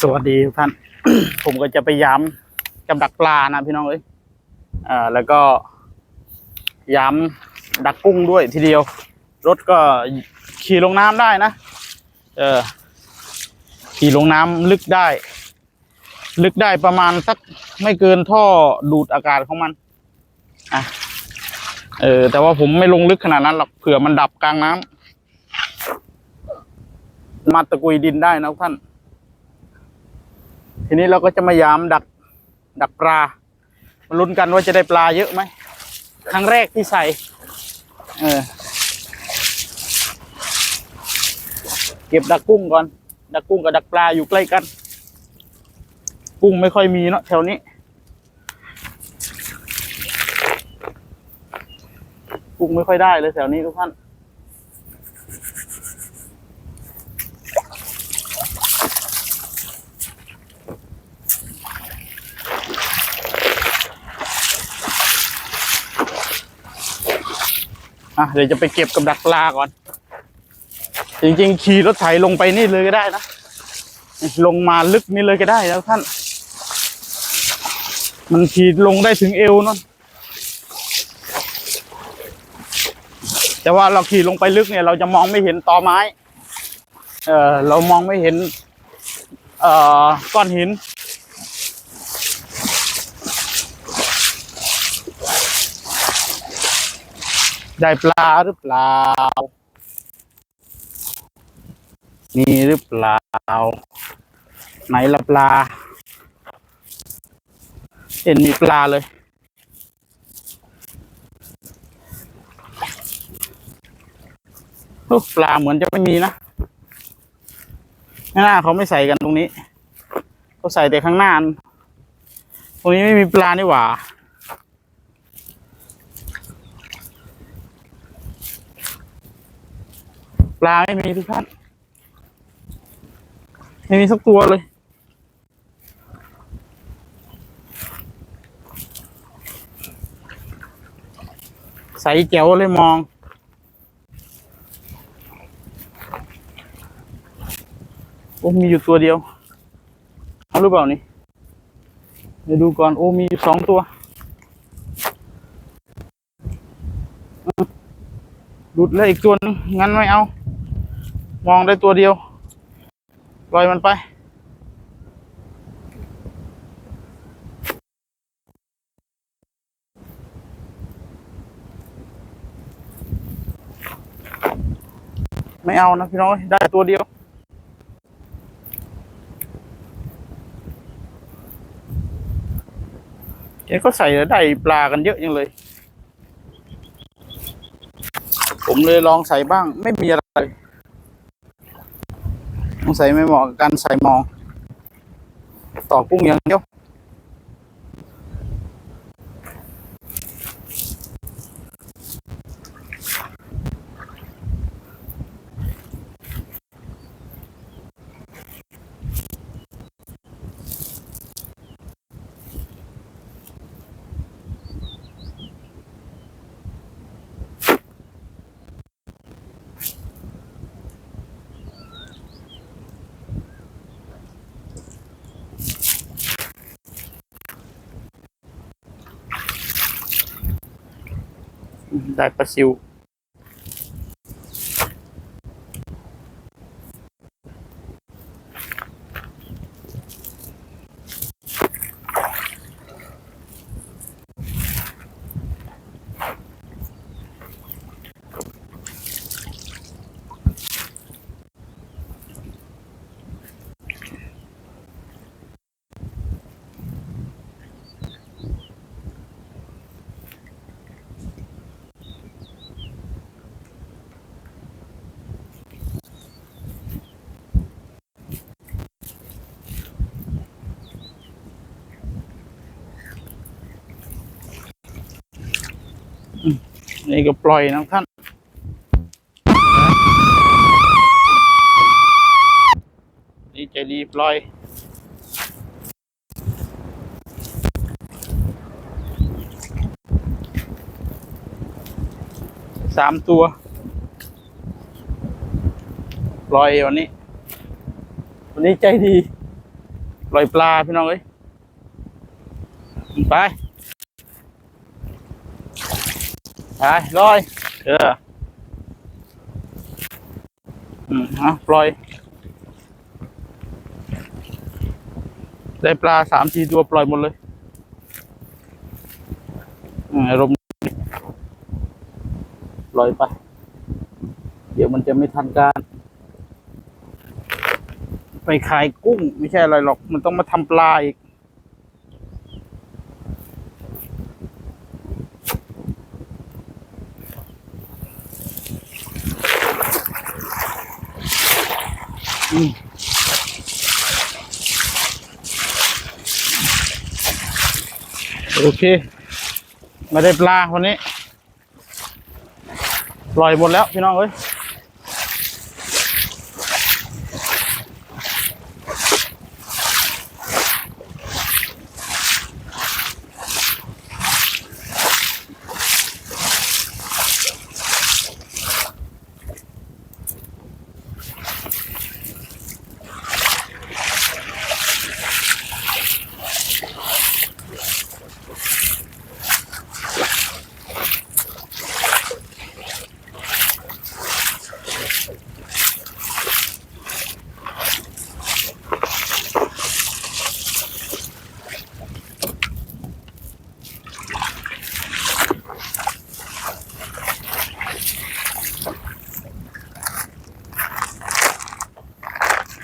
สวัสดีท่าน ผมก็จะไปย้ำกับดักปลานะพี่น้องเอ้ยอ่าแล้วก็ย้ำดักกุ้งด้วยทีเดียว รถก็ขี่ลงน้ำได้นะ เออ ขี่ลงน้ำลึกได้ ลึกได้ประมาณสักไม่เกินท่อดูดอากาศของมันอะเออ แต่ว่าผมไม่ลงลึกขนาดนั้นหรอกเผื่อมันดับกลางน้ำมาตะกุยดินได้นะท่าน ทีนี้เราก็จะมายามดักดักปลามาลุ้นกันว่าจะได้ปลาเยอะไหมครั้งแรกที่ใส่เออเก็บดักกุ้งก่อน ดักกุ้งกับดักปลาอยู่ใกล้กัน กุ้งไม่ค่อยมีเนาะแถวนี้ กุ้งไม่ค่อยได้เลยแถวนี้ทุกท่าน อะเดี๋ยวจะไปเก็บกับดักปลาก่อน จริงๆ ขี่รถไถลงไปนี่เลยก็ได้นะ ลงมาลึกนี่เลยก็ได้แล้วท่าน มันขี่ลงได้ถึงเอวนั่นแต่ว่าเราขี่ลงไปลึกเนี่ย เราจะมองไม่เห็นตอไม้ เออเรามองไม่เห็น เอ่อก้อนหิน ได้ปลาหรือเปล่า มีหรือเปล่า ไหนละปลา เห็นมีปลาเลย ปลาเหมือนจะไม่มีนะหน้าเขาไม่ใส่กันตรงนี้เขาใส่แต่ข้างหน้า ตรงนี้ไม่มีปลานี่หว่า ปลาไม่มีทุกท่านไม่มีสักตัวเลยใสแจ๋วเลยมอง โอ้มีอยู่ตัวเดียว เอาหรือเปล่านี่เดี๋ยวดูก่อน โอ้มีอยู่สองตัว หลุดเลยอีกตัวนึงงั้นไม่เอา มองได้ตัวเดียวปล่อยมันไป ไม่เอานะพี่น้องได้ตัวเดียวแกก็ใส่ได้ปลากันเยอะยังเลย ผมเลยลองใส่บ้างไม่มีอะไร สงสัยไม่เหมาะกับการใส่มองต่อกุ้งอย่างเดียว ได้ปลาซิว นี่ก็ปล่อยนะท่าน นี่ใจดีปล่อย สามตัว ปล่อยวันนี้ วันนี้ใจดี ปล่อยปลาพี่น้องเอ้ย ไป ไปลอย เออ อืมเอาปล่อย ได้ปลาสามสี่ตัวปล่อยหมดเลย อืมอารมณ์ปล่อยไป เดี๋ยวมันจะไม่ทันการ ไปขายกุ้ง ไม่ใช่อะไรหรอก มันต้องมาทำปลาอีก โอเค มาได้ปลาวันนี้ ปล่อยหมดแล้วพี่น้องเอ้ย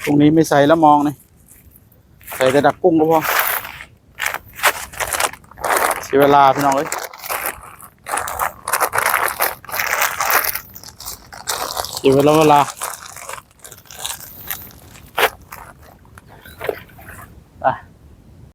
ตรงนี้ไม่ใส่แล้วมองเลยใส่แต่ดักกุ้งก็พอเสียเวลาพี่น้องเลยเสียเวลาเวลา